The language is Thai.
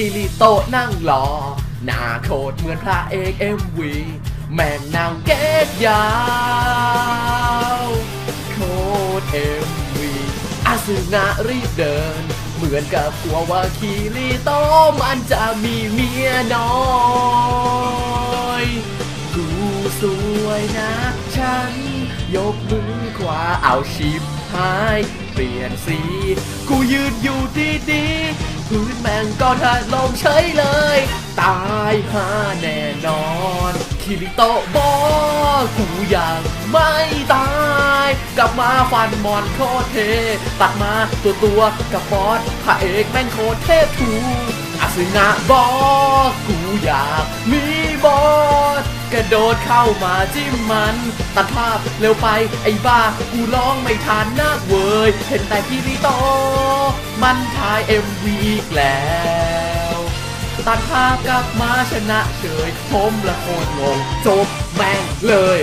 คิริโตะนั่งรอ หน้าโคตรเหมือนพระเอกเอ็มวีแม่งนางเกตยาว โคตรเอ็มวีอาสึงะรีบเดิน เหมือนกับกลัวว่าคิริโตะมันจะมีเมียน้อยกูสวยนะ ฉัน ยกมือขวาเอาชิปหาย เปลี่ยนสี กูยืนอยู่ดีๆ พื้นแมงก็ถล่มเฉยเลย ตายหาแน่นอน คิริโตบอกกูยังไม่ตาย กลับมาฟันมอนโคตรเท ตัดมาตัวตัวกับบอสพระเอกแม่งโคตรเทพทูอาซึงะบอกกูอยากมีบอสกระโดดเข้ามาจิ้มมัน ตัดภาพเร็วไปไอ้บ้า กูร้องไม่ทันนักเว้ย เห็นแต่พี่ริโต มันถ่ายเอ็มวีอีกแล้ว ตัดภาพกลับมาชนะเฉยผมละโคนงงจบแม่งเลย